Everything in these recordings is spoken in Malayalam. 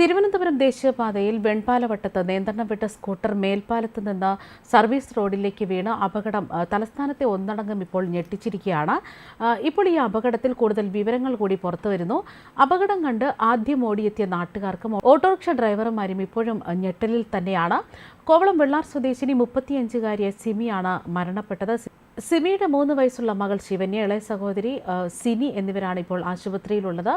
തിരുവനന്തപുരം ദേശീയപാതയിൽ വെൺപാലവട്ടത്ത് നിയന്ത്രണം വിട്ട സ്കൂട്ടർ മേൽപ്പാലത്ത് നിന്ന് സർവീസ് റോഡിലേക്ക് വീണ് അപകടം തലസ്ഥാനത്തെ ഒന്നടങ്കം ഇപ്പോൾ ഞെട്ടിച്ചിരിക്കുകയാണ്. ഇപ്പോൾ ഈ അപകടത്തിൽ കൂടുതൽ വിവരങ്ങൾ കൂടി പുറത്തുവരുന്നു അപകടം കണ്ട് ആദ്യം ഓടിയെത്തിയ നാട്ടുകാർക്കും ഓട്ടോറിക്ഷ ഡ്രൈവർമാരും ഇപ്പോഴും ഞെട്ടലിൽ തന്നെയാണ്. കോവളം വെള്ളാർ സ്വദേശിനി മുപ്പത്തിയഞ്ചുകാരിയ സിമിയാണ് മരണപ്പെട്ടത്. സിമിയുടെ മൂന്ന് വയസ്സുള്ള മകൾ ശിവന്യ ഇളയ സഹോദരി സിനി എന്നിവരാണ് ഇപ്പോൾ ആശുപത്രിയിലുള്ളത്.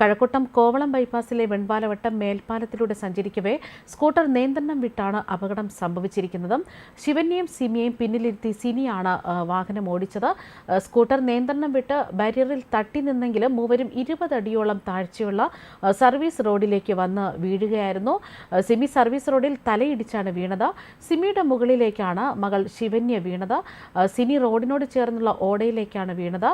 കഴക്കൂട്ടം കോവളം ബൈപ്പാസിലെ വെൺപാലവട്ടം മേൽപ്പാലത്തിലൂടെ സഞ്ചരിക്കവേ സ്കൂട്ടർ നിയന്ത്രണം വിട്ടാണ് അപകടം സംഭവിച്ചിരിക്കുന്നത്. ശിവന്യയും സിമിയെയും പിന്നിലിരുത്തി സിനിയാണ് വാഹനം ഓടിച്ചത്. സ്കൂട്ടർ നിയന്ത്രണം വിട്ട് ബാരിയറിൽ തട്ടി നിന്നെങ്കിലും മൂവരും ഇരുപത് അടിയോളം താഴ്ചയുള്ള സർവീസ് റോഡിലേക്ക് വന്ന് വീഴുകയായിരുന്നു. സിമി സർവീസ് റോഡിൽ തലയിടിച്ചാണ് വീണത്. സിമിയുടെ മുകളിലേക്കാണ് മകൾ ശിവന്യ വീണത്. സിനി റോഡിനോട് ചേർന്നുള്ള ഓടയിലേക്കാണ് വീണത്.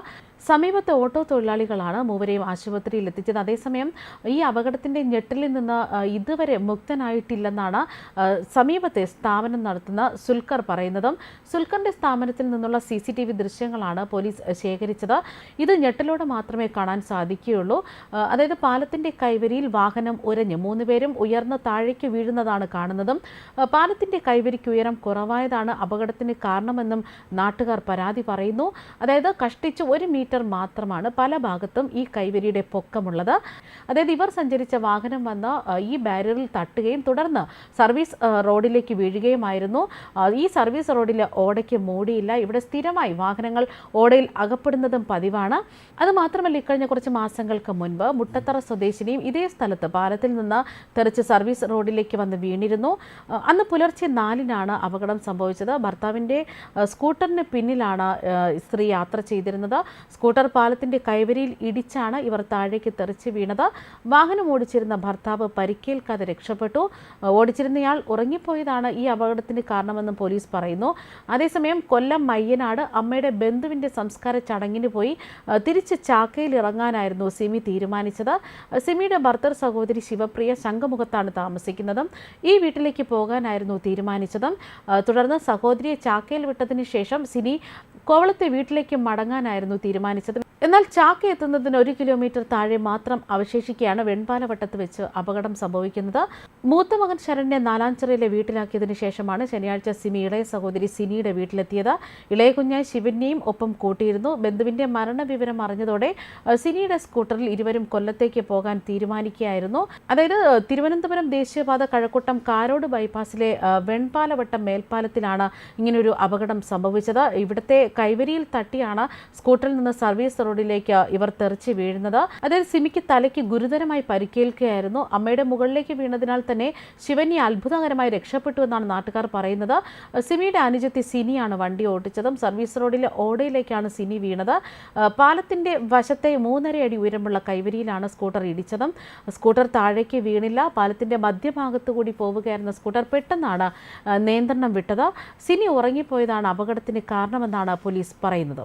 സമീപത്തെ ഓട്ടോ തൊഴിലാളികളാണ് മൂവരെയും ആശുപത്രിയിൽ എത്തിച്ചത്. അതേസമയം ഈ അപകടത്തിന്റെ ഞെട്ടലിൽ നിന്ന് ഇതുവരെ മുക്തനായിട്ടില്ലെന്നാണ് സമീപത്തെ സ്ഥാപനം നടത്തുന്ന സുൽക്കർ പറയുന്നതും. സുൽക്കറിന്റെ സ്ഥാപനത്തിൽ നിന്നുള്ള സി സി ടി വി ദൃശ്യങ്ങളാണ് പോലീസ് ശേഖരിച്ചത്. ഇത് ഞെട്ടലോടെ മാത്രമേ കാണാൻ സാധിക്കുകയുള്ളൂ. അതായത് പാലത്തിന്റെ കൈവരിയിൽ വാഹനം ഉരഞ്ഞ് മൂന്നുപേരും ഉയർന്ന് താഴേക്ക് വീഴുന്നതാണ് കാണുന്നതും. ആ, പാലത്തിന്റെ കൈവരിക്ക് ഉയരം കുറവായതാണ് അപകടത്തിന് കാരണമെന്നും നാട്ടുകാർ പരാതി പറയുന്നു. അതായത് കഷ്ടിച്ച് ഒരു മീറ്റർ മാത്രമാണ് പല ഭാഗത്തും ഈ കൈവരിയുടെ പൊക്കമുള്ളത്. അതായത് ഇവർ സഞ്ചരിച്ച വാഹനം വന്ന് ഈ ബാരിയറിൽ തട്ടുകയും തുടർന്ന് സർവീസ് റോഡിലേക്ക് വീഴുകയുമായിരുന്നു. ഈ സർവീസ് റോഡിലെ ഓടയ്ക്ക് മൂടിയില്ല. ഇവിടെ സ്ഥിരമായി വാഹനങ്ങൾ ഓടയിൽ അകപ്പെടുന്നതും പതിവാണ്. അതുമാത്രമല്ല ഇക്കഴിഞ്ഞ കുറച്ച് മാസങ്ങൾക്ക് മുൻപ് മുട്ടത്തറ സ്വദേശിനിയും ഇതേ സ്ഥലത്ത് പാലത്തിൽ നിന്ന് തെറിച്ച് സർവീസ് റോഡിലേക്ക് വന്ന് വീണിരുന്നു. ആ, പുലർച്ചെ നാലിനാണ് അപകടം സംഭവിച്ചത്. ഭർത്താവിന്റെ സ്കൂട്ടറിന് പിന്നിലാണ് സ്ത്രീ യാത്ര ചെയ്തിരുന്നത്. സ്കൂട്ടർ പാലത്തിന്റെ കൈവരിയിൽ ഇടിച്ചാണ് ഇവർ താഴേക്ക് തെറിച്ച് വീണത്. വാഹനം ഓടിച്ചിരുന്ന ഭർത്താവ് പരിക്കേൽക്കാതെ രക്ഷപ്പെട്ടു. ഓടിച്ചിരുന്നയാൾ ഉറങ്ങിപ്പോയതാണ് ഈ അപകടത്തിന് കാരണമെന്നും പോലീസ് പറയുന്നു. അതേസമയം കൊല്ലം മയ്യനാട് അമ്മയുടെ ബന്ധുവിന്റെ സംസ്കാര ചടങ്ങിന് പോയി തിരിച്ച് ചാക്കയിൽ ഇറങ്ങാനായിരുന്നു സിമി തീരുമാനിച്ചത്. സിമിയുടെ ഭർത്തർ സഹോദരി ശിവപ്രിയ ശംഖമുഖത്താണ് താമസിക്കുന്നത്. ഈ വീട്ടിലേക്ക് പോകാനായിരുന്നു തീരുമാനിച്ചതും. തുടർന്ന് സഹോദരിയെ ചാക്കയിൽ വിട്ടതിന് ശേഷം സിനി കോവളത്തെ വീട്ടിലേക്ക് മടങ്ങാനായിരുന്നു തീരുമാനിച്ചത്. എന്നാൽ ചാക്ക എത്തുന്നതിന് ഒരു കിലോമീറ്റർ താഴെ മാത്രം അവശേഷിക്കുകയാണ് വെൺപാലവട്ടത്ത് വെച്ച് അപകടം സംഭവിക്കുന്നത്. മൂത്ത മകൻ ശരണ്യെ നാലാഞ്ചിറയിലെ വീട്ടിലാക്കിയതിനു ശേഷമാണ് ശനിയാഴ്ച സിമി ഇളയ സഹോദരി സിനിയുടെ വീട്ടിലെത്തിയത്. ഇളയ കുഞ്ഞായി ശിവന്യയും ഒപ്പം കൂട്ടിയിരുന്നു. ബന്ധുവിന്റെ മരണവിവരം അറിഞ്ഞതോടെ സിനിയുടെ സ്കൂട്ടറിൽ ഇരുവരും കൊല്ലത്തേക്ക് പോകാൻ തീരുമാനിക്കുകയായിരുന്നു. അതായത് തിരുവനന്തപുരം ദേശീയപാത കഴക്കൂട്ടം കാരോട് ബൈപ്പാസിലെ വെൺപാലവട്ടം മേൽപ്പാലത്തിലാണ് ഇങ്ങനൊരു അപകടം സംഭവിച്ചത്. ഇവിടുത്തെ കൈവരിയിൽ തട്ടിയാണ് സ്കൂട്ടറിൽ നിന്ന് സർവീസ് റോഡിലേക്ക് ഇവർ തെറിച്ച് വീഴുന്നത്. അതായത് സിമിക്ക് തലയ്ക്ക് ഗുരുതരമായി പരിക്കേൽക്കുകയായിരുന്നു. അമ്മയുടെ മുകളിലേക്ക് വീണതിനാൽ തന്നെ ശിവന്യ അത്ഭുതകരമായി രക്ഷപ്പെട്ടു എന്നാണ് നാട്ടുകാർ പറയുന്നത്. സിമിയുടെ അനുജത്തി സിനിയാണ് വണ്ടി ഓടിച്ചതും സർവീസ് റോഡിലെ ഓടയിലേക്കാണ് സിനി വീണത്. പാലത്തിന്റെ വശത്തെ മൂന്നര അടി ഉയരമുള്ള കൈവരിയിലാണ് സ്കൂട്ടർ ഇടിച്ചതും. സ്കൂട്ടർ താഴേക്ക് വീണില്ല. പാലത്തിന്റെ മധ്യഭാഗത്തു കൂടി പോവുകയായിരുന്ന സ്കൂട്ടർ പെട്ടെന്നാണ് നിയന്ത്രണം വിട്ടത്. സിനി ഉറങ്ങിപ്പോയതാണ് അപകടത്തിന് കാരണമെന്നാണ് പോലീസ് പറയുന്നത്.